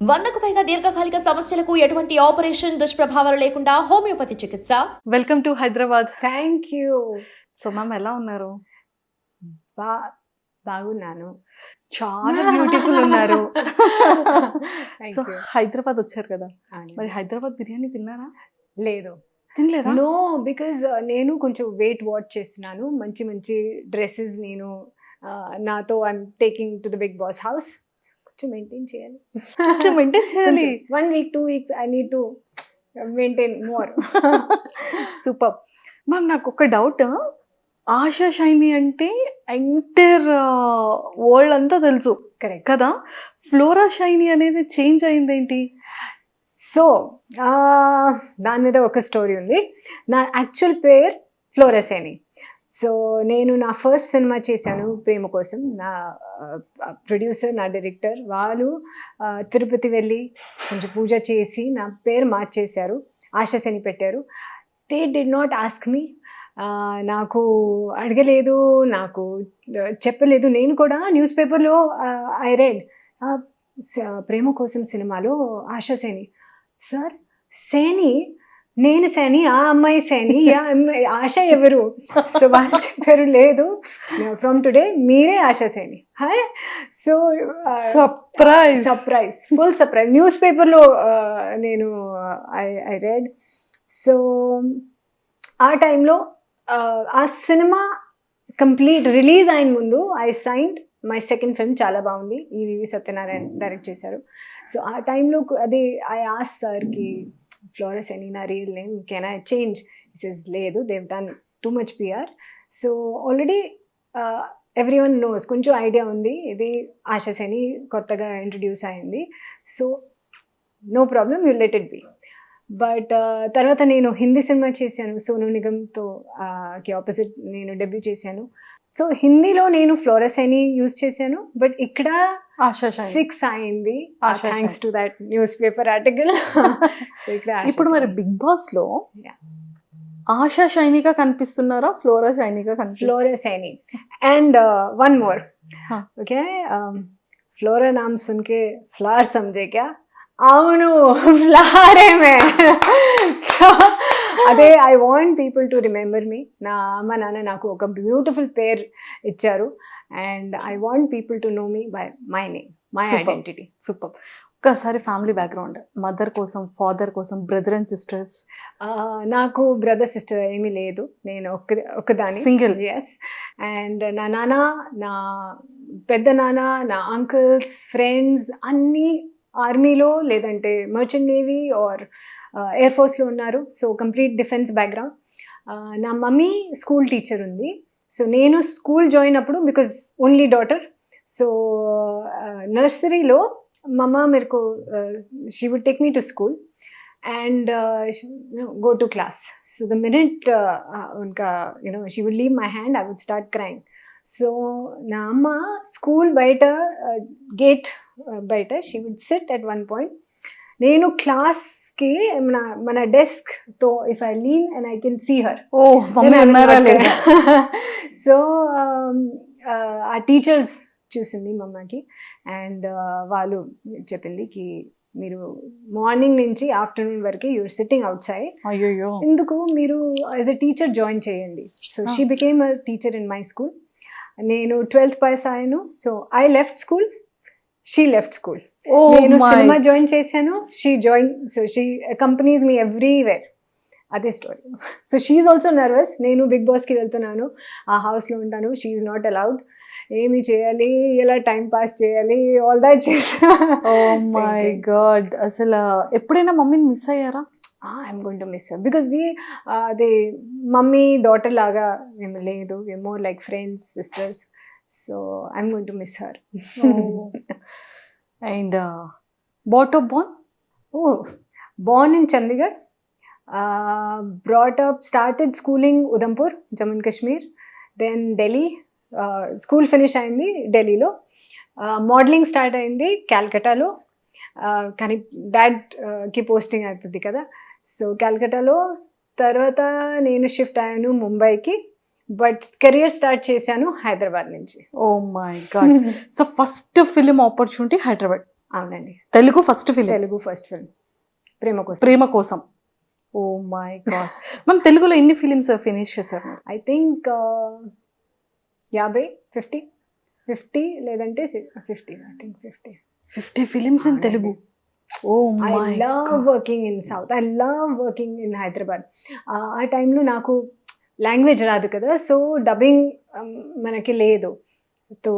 వందకు పైగా దీర్ఘకాలిక సమస్యలకు ఎటువంటి ఆపరేషన్ దుష్ప్రభావాలు లేకుండా హోమియోపతి చికిత్స. Welcome to Hyderabad thank you so ma'am ఎలా ఉన్నారు? బా బాగున్నాను. చాలా బ్యూటిఫుల్ ఉన్నారు. సో. హైదరాబాద్ వచ్చారు కదా. మరి హైదరాబాద్ బిర్యానీ తిన్నారా? లేదు. తినలేదా? నో బికాజ్ నేను కొంచెం వెయిట్ వాచ్ చేస్తున్నాను. మంచి మంచి డ్రెస్సెస్ నేను uh, నాతో I'm taking to the big boss house కొంచెం మెయింటైన్ చేయాలి. కొంచెం మెయింటైన్ చేయాలి. One week two weeks I need to maintain more super ma'am నాకు ఒక డౌట్ ఆశా షైని అంటే ఎంటైర్ వరల్డ్ అంతా తెలుసు. కరెక్ట్ కదా? ఫ్లోరా షైని అనేది చేంజ్ అయింది ఏంటి సో దాని మీద ఒక స్టోరీ ఉంది. నా యాక్చువల్ పేరు ఫ్లోరసేని సో నేను నా ఫస్ట్ సినిమా చేశాను ప్రేమ కోసం. నా ప్రొడ్యూసర్ నా డైరెక్టర్ వాళ్ళు తిరుపతి వెళ్ళి కొంచెం పూజ చేసి నా పేరు మార్చేశారు. ఆశాసేని పెట్టారు. They did not ask me నాకు అడగలేదు నాకు చెప్పలేదు. నేను కూడా న్యూస్ పేపర్లో ఐ రెడ్ ప్రేమ కోసం సినిమాలో ఆశాసేని సార్ సేని నేను సేని ఆ అమ్మాయి సేని ఆ అమ్మాయి ఆశ ఎవరు? సో వాళ్ళు చెప్పారు లేదు. ఫ్రమ్ టుడే మీరే Asha Saini hi so surprise surprise full surprise news పేపర్లో నేను ఐ ఐ రెడ్ సో ఆ టైంలో ఆ సినిమా కంప్లీట్ రిలీజ్ అయిన ముందు I signed my second film చాలా బాగుంది. ఈ వివి సత్యనారాయణ డైరెక్ట్ చేశారు. సో ఆ టైంలో అది ఐ ఆస్ సార్కి ఫ్లోరస్ అని నా real name can I change is is లేదు they've done too much PR so already everyone knows కొంచెం ఐడియా ఉంది. ఇది ఆశస్ అని కొత్తగా ఇంట్రడ్యూస్ అయింది. So no problem you let it be but తర్వాత నేను హిందీ సినిమా చేశాను. సోను నిగమ్తో కి ఆపోజిట్ నేను డెబ్యూ చేశాను. సో హిందీలో నేను ఫ్లోరస్ అని యూజ్ చేశాను. బట్ ఇక్కడ ఫిక్స్ అయింది Asha thanks to that newspaper article so ఇక్కడ ఇప్పుడు మరి బిగ్ బాస్ లో Yeah. ASHA షైనిగా కనిపిస్తున్నారా flora షైనిగా కనిపిస్తున్నారా Flora's any and one more हाँ. ओके फ्लोरा नाम सुन के फ्लावर समझे क्या అవును ఫ్లవరే మే సో అదే I want people to remember me నా అమ్మ నాన్న నాకు ఒక బ్యూటిఫుల్ పేర్ ఇచ్చారు And I want people to know me by my name my. Identity super ఒక్కసారి ఫ్యామిలీ బ్యాక్గ్రౌండ్ మదర్ కోసం ఫాదర్ కోసం బ్రదర్ అండ్ సిస్టర్స్ నాకు బ్రదర్ సిస్టర్ ఏమీ లేదు. నేను ఒక్క ఒక్కదాని Single. ఎస్ అండ్ నా నాన్న నా పెద్ద నాన్న నా అంకుల్స్ ఫ్రెండ్స్ అన్నీ ఆర్మీలో లేదంటే మర్చెంట్ నేవీ ఆర్ ఎయిర్ ఫోర్స్లో ఉన్నారు. సో కంప్లీట్ డిఫెన్స్ బ్యాక్గ్రౌండ్ నా మమ్మీ స్కూల్ టీచర్ ఉంది. సో నేను స్కూల్ జాయిన్ అప్పుడు బికాజ్ ఓన్లీ డాటర్ సో నర్సరీలో మా మమ్మ మీరు she would take me to school and go to class so the minute ఇంకా you know she would leave my hand I would start crying so నా అమ్మ school బయట gate బయట she would sit at one point నేను క్లాస్కి మన మన డెస్క్తో if I lean and I can see her oh so ఆ టీచర్స్ చూసింది మమ్మకి అండ్ వాళ్ళు చెప్పింది కి మీరు మార్నింగ్ నుంచి ఆఫ్టర్నూన్ వరకు యూర్ సిట్టింగ్ అవుట్ సైడ్ అయ్యో ఎందుకు? మీరు యాజ్ అ టీచర్ జాయిన్ చేయండి. So she became a teacher in my school నేను ట్వెల్త్ పాస్ అయ్యాను. So I left school she left school నేను మై సినిమా జాయిన్ చేశాను. She join so she accompanies me everywhere అదే story so she also nervous నేను big బాస్కి వెళ్తున్నాను. ఆ హౌస్లో ఉంటాను. షీఈ్ నాట్ అలౌడ్ ఏమి చేయాలి? ఎలా టైం పాస్ చేయాలి? ఆల్ దాట్ చేసా ఓ మై గాడ్ అసలు ఎప్పుడైనా మమ్మీని మిస్ అయ్యారా? I'm going to miss because the అదే మమ్మీ డాటర్ లాగా మేము లేదు. More like friends sisters so I'm going to miss her and both of born oh born in Chandigarh brought up started schooling Udhampur Jammu and Kashmir then Delhi school finish అయింది ఢిల్లీలో modelling start అయింది క్యాల్కటాలో uh, కానీ డాడ్కి uh, posting అవుతుంది కదా. So క్యాల్కటాలో తర్వాత నేను shift అయ్యాను ముంబైకి బట్ కెరియర్ స్టార్ట్ చేశాను హైదరాబాద్ నుంచి. ఓ my god. So first film opportunity Hyderabad. అవునండి. Telugu first film. Telugu first film Prema Kosam. Prema Kosam. Oh my god. Ma'am తెలుగులో ఎన్ని ఫిలిమ్స్ ఫినిష్ చేశారు ఐ థింక్ యాభై ఫిఫ్టీ. ఫిఫ్టీ లేదంటే fifty I think fifty. Fifty films in Telugu. Oh I love working in south. I love working in Hyderabad. ఆ టైంలో నాకు language రాదు కదా. సో డబ్బింగ్ మనకి లేదు. సో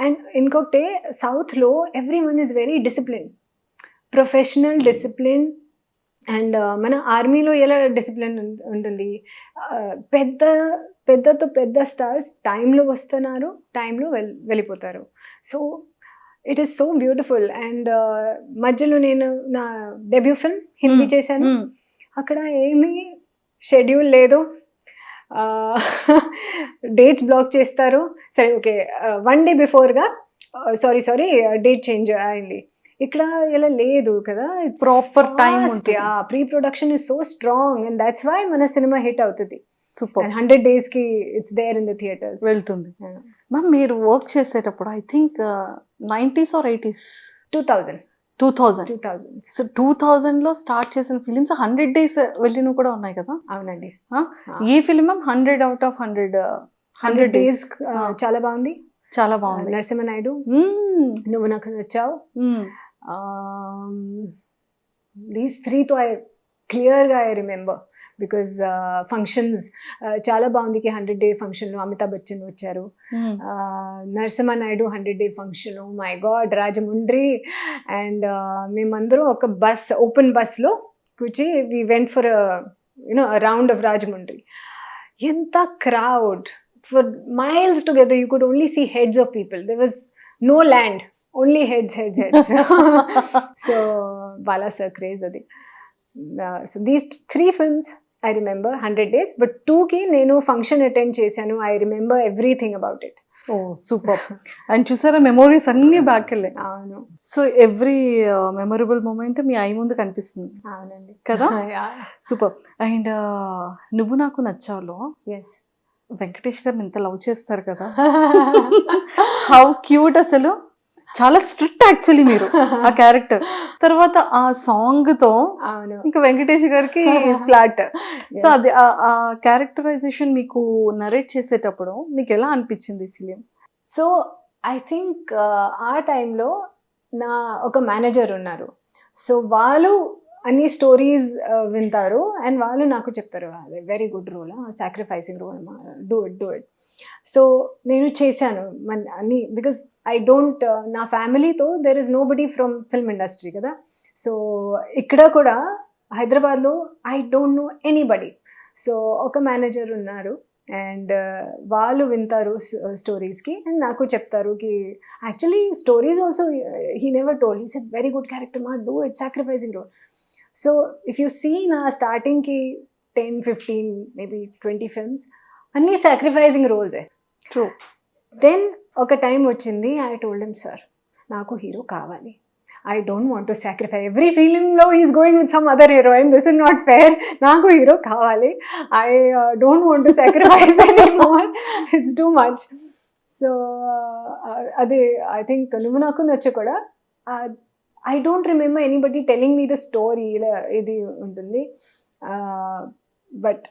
అండ్ ఇంకొకటి సౌత్లో everyone is very discipline professional discipline and మన ఆర్మీలో ఎలా డిసిప్లిన్ ఉంటుంది? Uh, పెద్ద పెద్దతో పెద్ద స్టార్స్ టైంలో వస్తున్నారు టైంలో వెల్ వెళ్ళిపోతారు. So it is so beautiful and మధ్యలో నేను నా డెబ్యూ ఫిల్మ్ హిందీ Hmm. చేశాను. అక్కడ ఏమీ షెడ్యూల్ లేదు. డేట్స్ బ్లాక్ చేస్తారు. సరే ఓకే. వన్ డే బిఫోర్గా సారీ సారీ డేట్ చేంజ్ అయింది. ఇక్కడ ఇలా లేదు కదా time ఉంటుంది. Pre production is so strong and that's why మన సినిమా హిట్ అవుతుంది. సూపర్ హండ్రెడ్ డేస్కి it's there in the theatres వెళ్తుంది. మ్యామ్ మీరు వర్క్ చేసేటప్పుడు I think nineties or eighties two thousand two thousand two thousand so two థౌజండ్లో start చేసిన films hundred days వెళ్ళినవి కూడా ఉన్నాయి కదా? అవునండి. ఈ film hundred out of hundred hundred days చాలా బాగుంది. చాలా బాగుంది. నరసింహ నాయుడు మ్మ్. నువ్వు నాకు నచ్చావు. మ్మ్. దీస్ త్రీతో ఐ క్లియర్గా ఐ రిమెంబర్ బికాజ్ ఫంక్షన్స్ చాలా బాగుంది హండ్రెడ్ డే ఫంక్షన్లో అమితాబ్ బచ్చన్ వచ్చారు. మ్మ్. Narasimha Naidu hundred day function my god Rajahmundry. And మేమందరం ఒక బస్ ఓపెన్ బస్లో కూర్చి we went for you know round of Rajahmundry. ఎంత crowd for miles together you could only see heads of people there was no land only heads heads heads so Bala sir craze అది. So these three films I remember hundred days but టూకి నేను function attend చేశాను. I remember everything about it oh super. And చూసారా memories అన్ని back వెళ్ళాయి. అవును. So every memorable moment మీ eye ముందు కనిపిస్తుంది. అవునండి. కదా? సూపర్. అండ్ నువ్వు నాకు నచ్చావులో ఎస్ వెంకటేష్ గారిని ఎంత లవ్ చేస్తారు కదా? హౌ క్యూట్ అసలు. చాలా స్ట్రిక్ట్ యాక్చువల్లీ మీరు ఆ క్యారెక్టర్. తర్వాత ఆ సాంగ్తో ఇంకా వెంకటేష్ గారికి ఫ్లాట్. సో అది ఆ- ఆ క్యారెక్టరైజేషన్ మీకు నరేట్ చేసేటప్పుడు మీకు ఎలా అనిపించింది ఫిలిం సో ఐ థింక్ ఆ టైంలో నా ఒక మేనేజర్ ఉన్నారు. సో వాళ్ళు అన్ని స్టోరీస్ uh, వింటారు. అండ్ వాళ్ళు నాకు చెప్తారు అదే very good role sacrificing role do it do it so నేను చేశాను. మన అన్ని బికాస్ ఐ డోంట్ నా ఫ్యామిలీతో there is nobody from film industry కదా. సో ఇక్కడ కూడా హైదరాబాద్లో I don't know anybody so ఒక మేనేజర్ ఉన్నారు. అండ్ uh, వాళ్ళు వింటారు స్టోరీస్కి అండ్ నాకు చెప్తారు కి actually stories also he never told ఈ సెట్ వెరీ గుడ్ క్యారెక్టర్ మా do it sacrificing role so if you see నా స్టార్టింగ్కి ten fifteen maybe twenty films అన్నీ సాక్రిఫైసింగ్ రోల్సే ట్రూ దెన్ ఒక టైం వచ్చింది ఐ టోల్డ్ హిమ్ సార్ నాకు హీరో కావాలి. I don't want to sacrifice every ఫీలింగ్లో is going with some other heroine this is not fair నాకు హీరో కావాలి. I don't want to sacrifice any more it's too much so అదే I think నువ్వు నాకు నచ్చ కూడా I don't remember anybody telling me the story ఇది ఉంటుంది. But